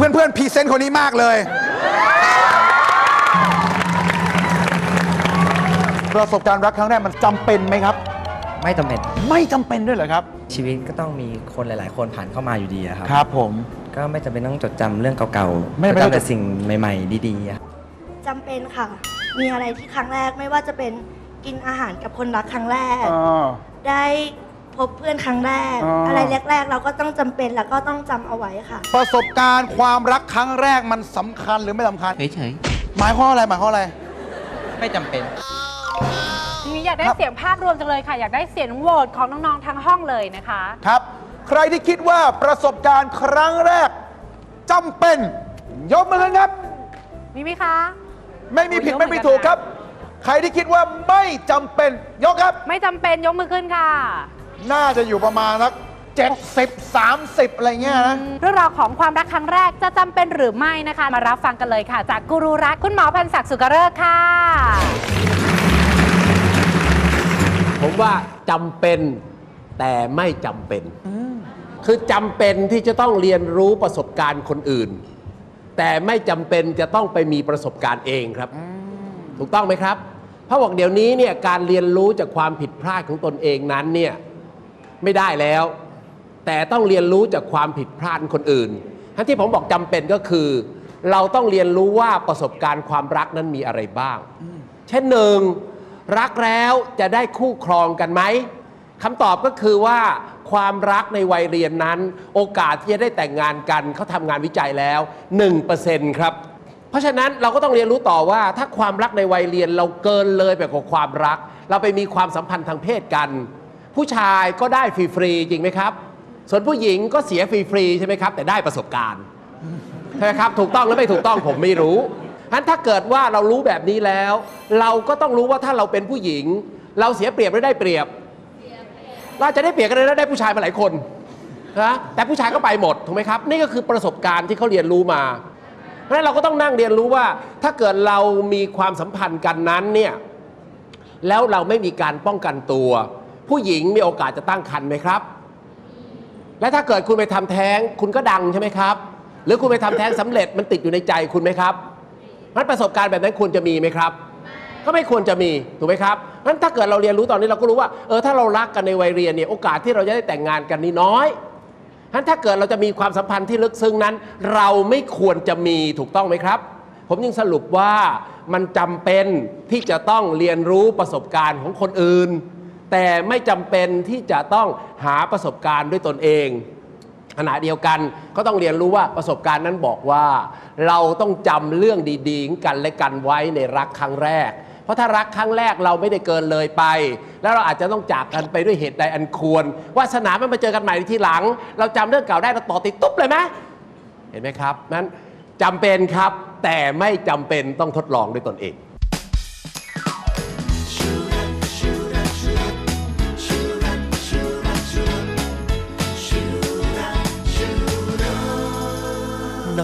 เพื่อนๆพรีเซนต์คนนี้มากเลย ประสบการณ์รักครั้งแรกมันจำเป็นไหมครับ ไม่จำเป็นไม่จำเป็นด้วยเหรอครับ ชีวิตก็ต้องมีคนหลาย ๆ คนผ่านเข้ามาอยู่ดีอะครับ ครับผม ก็ไม่จำเป็นต้องจดจำเรื่องเก่าๆไม่จดไม่ต้องจำแต่สิ่งใหม่ๆ ดีๆอะจำเป็นค่ะ มีอะไรที่ครั้งแรกไม่ว่าจะเป็นกินอาหารกับคนรักครั้งแรกอ่าได้พ บเพื่อนครั้งแรกออะไรแรก ๆ เราก็ต้องจำเป็นแล้วก็ต้องจำเอาไว้ค่ะ ประสบการณ์ความรักครั้งแรกมันสำคัญหรือไม่สำคัญ เฉยหมายความว่าอะไรหมายความว่าอะไร ๆ ไม่จำเป็นทีนี้อยากได้ครับ เสียงภาพรวมจังเลยค่ะ อยากได้เสียงโหวตของน้องๆทั้งห้องเลยนะคะ ครับ ใครที่คิดว่าประสบการณ์ครั้งแรกจำเป็น ยกมือขึ้นครับ มีไหมคะ ไม่มีผิดไม่มีถูกครับ ใครที่คิดว่าไม่จำเป็นยกครับ ไม่จำเป็นยกมือขึ้นค่ะ น่าจะอยู่ประมาณสักเจ็ดสิบสามสิบอะไรเงี้ยนะ เรื่องราวของความรักครั้งแรกจะจำเป็นหรือไม่นะคะ มารับฟังกันเลยค่ะ จากกูรูรักคุณหมอพันศักดิ์สุกเริกษ์ค่ะ ผมว่าจำเป็นแต่ไม่จำเป็น คือจำเป็นที่จะต้องเรียนรู้ประสบการณ์คนอื่น แต่ไม่จำเป็นจะต้องไปมีประสบการณ์เองครับ ถูกต้องไหมครับ เพราะบอกเดี๋ยวนี้เนี่ยการเรียนรู้จากความผิดพลาดของตนเองนั้นเนี่ย ไม่ได้แล้ว แต่ต้องเรียนรู้จากความผิดพลาดคนอื่นทั้งที่ผมบอกจำเป็นก็คือ เราต้องเรียนรู้ว่าประสบการณ์ความรักนั้นมีอะไรบ้าง เช่นหนึ่งรักแล้วจะได้คู่ครองกันไหมคำตอบก็คือว่าความรักในวัยเรียนนั้น โอกาสที่จะได้แต่งงานกันเขาทำงานวิจัยแล้ว 1%ครับ เพราะฉะนั้นเราก็ต้องเรียนรู้ต่อว่าถ้าความรักในวัยเรียนเราเกินเลยไปกว่าความรัก เราไปมีความสัมพันธ์ทางเพศกัน ผู้ชายก็ได้ฟรีๆจริงไหมครับ ส่วนผู้หญิงก็เสียฟรีๆใช่ไหมครับ แต่ได้ประสบการณ์ใช่ไหมครับถูกต้องหรือไม่ถูกต้องผมไม่รู้ฉะนั้นถ้าเกิดว่าเรารู้แบบนี้แล้ว เราก็ต้องรู้ว่าถ้าเราเป็นผู้หญิง เราเสียเปรียบหรือได้เปรียบเราจะได้เปรียบกันเลยแล้วได้ผู้ชายมาหลายคนนะแต่ผู้ชายก็ไปหมดถูกไหมครับ นี่ก็คือประสบการณ์ที่เขาเรียนรู้มาเพราะฉะนั้นเราก็ต้องนั่งเรียนรู้ว่า ถ้าเกิดเรามีความสัมพันธ์กันนั้นเนี่ยแล้วเราไม่มีการป้องกันตัว ผู้หญิงมีโอกาสจะตั้งครรภ์ไหมครับ และถ้าเกิดคุณไปทำแท้งคุณก็ดังใช่ไหมครับ หรือคุณไปทำแท้งสำเร็จมันติดอยู่ในใจคุณไหมครับนั้นประสบการณ์แบบนั้นควรจะมีไหมครับก็ไม่ควรจะมีถูกไหมครับนั้นถ้าเกิดเราเรียนรู้ตอนนี้เราก็รู้ว่าเออถ้าเรารักกันในวัยเรียนเนี่ยโอกาสที่เราจะได้แต่งงานกันนี่น้อยนั้นถ้าเกิดเราจะมีความสัมพันธ์ที่ลึกซึ้งนั้น เราไม่ควรจะมีถูกต้องไหมครับ ผมยังสรุปว่ามันจำเป็นที่จะต้องเรียนรู้ประสบการณ์ของคนอื่น แต่ไม่จำเป็นที่จะต้องหาประสบการณ์ด้วยตนเองขณะเดียวกันก็ต้องเรียนรู้ว่าประสบการณ์นั้นบอกว่า เราต้องจำเรื่องดีๆ กันและกันไว้ในรักครั้งแรก เพราะถ้ารักครั้งแรกเราไม่ได้เกินเลยไป แล้วเราอาจจะต้องจากกันไปด้วยเหตุใดอันควรวาสนามันมาเจอกันใหม่ในที่หลัง เราจำเรื่องเก่าได้เราต่อติดตุ๊บเลยไหมเห็นไหมครับนั้นจำเป็นครับแต่ไม่จำเป็นต้องทดลองด้วยตนเอง